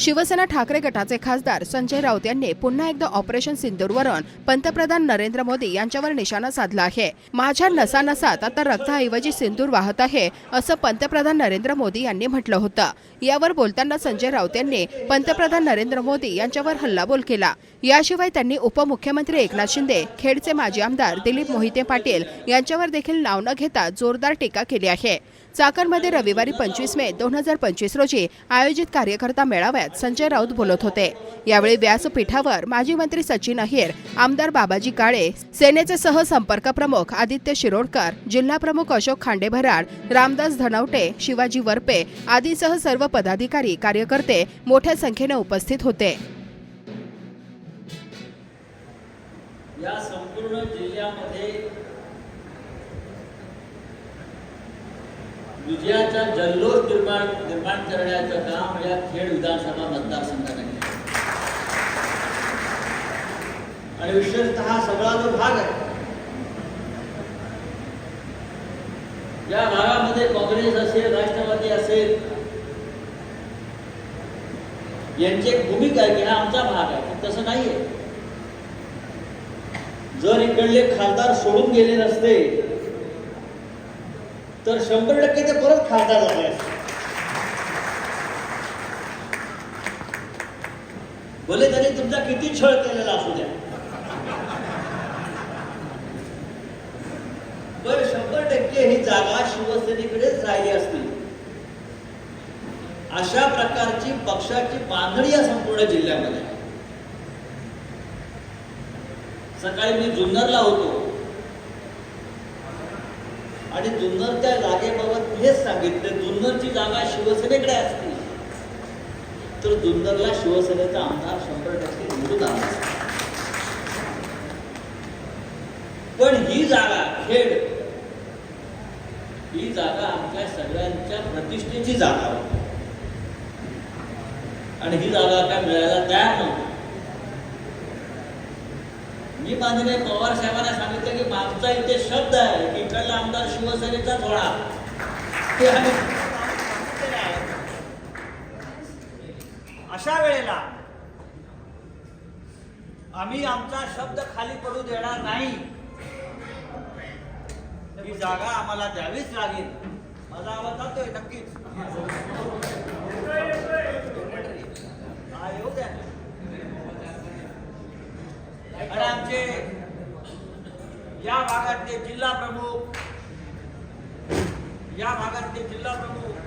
शिवसेना ठाकरे गटाचे खासदार संजय राऊत यांनी पुन्हा एकदा ऑपरेशन सिंदूरवरून पंतप्रधान नरेंद्र मोदी यांच्यावर निशाणा साधला आहे. माझ्या नसानसात आता रक्ताऐवजी सिंदूर वाहत आहे असं पंतप्रधान नरेंद्र मोदी यांनी म्हटलं होतं. यावर बोलताना संजय राऊत यांनी पंतप्रधान नरेंद्र मोदी यांच्यावर हल्लाबोल केला. याशिवाय त्यांनी उपमुख्यमंत्री एकनाथ शिंदे खेडचे माजी आमदार दिलीप मोहिते पाटील यांच्यावर देखील नाव न घेता जोरदार टीका केली आहे. चाकणमध्ये रविवारी पंचवीस मे दोन हजार पंचवीस रोजी आयोजित कार्यकर्ता मेळाव्यात संजय राऊत बोलत होते. यावेळी व्यासपीठावर माजी मंत्री सचिन अहिर आमदार बाबाजी काळे सेनेचे सहसंपर्क प्रमुख आदित्य शिरोडकर जिल्हा प्रमुख अशोक खांडेभराड रामदास धनवटे शिवाजी वरपे आदीसह सर्व पदाधिकारी कार्यकर्ते मोठ्या संख्येने उपस्थित होते. या संपूर्ण जिल्ह्यामध्ये विजयाचा जल्लोष निर्माण निर्माण करण्याचं काम या खेड विधानसभा मतदारसंघाने केलं. आणि विशेषतः हा सगळा जो भाग आहे या भागामध्ये काँग्रेस असेल राष्ट्रवादी असेल यांची एक भूमिका आहे की हा आमचा भाग आहे पण तसं नाहीये. जर इकडले खासदार सोडून गेले नसते तर शंभर टक्के ते परत खासदार झाले असते भले तरी तुमचा किती छळ केलेला असू द्या. पण शंभर टक्के ही जागा शिवसेनेकडेच राहिली असती. अशा प्रकारची पक्षाची बांधणी या संपूर्ण जिल्ह्यामध्ये. सकाळी मी जुन्नरला होतो. आणि जुन्नरच्या जागेबाबत हेच सांगितले जुन्नरची जागा शिवसेनेकडे असती तर जुन्नरला शिवसेनेचा आमदार शंभर टक्के निवडून आला. पण ही जागा खेड ही जागा आमच्या सगळ्यांच्या प्रतिष्ठेची जागा होती. आणि ही जागा काय मिळायला तयार नव्हती. मी माननीय पवार साहेबांना सांगितलं की मागचा इथे शब्द आहे की इकडला आमदार शिवसेनेचाच होणार ते आम्ही आहे. अशा वेळेला आम्ही आमचा शब्द खाली पडू देणार नाही. ही जागा आम्हाला द्यावीच लागेल. माझा आवाज जातोय नक्कीच. येऊ द्या. आणि आमचे या भागातले जिल्हा प्रमुख या भागातले जिल्हा प्रमुख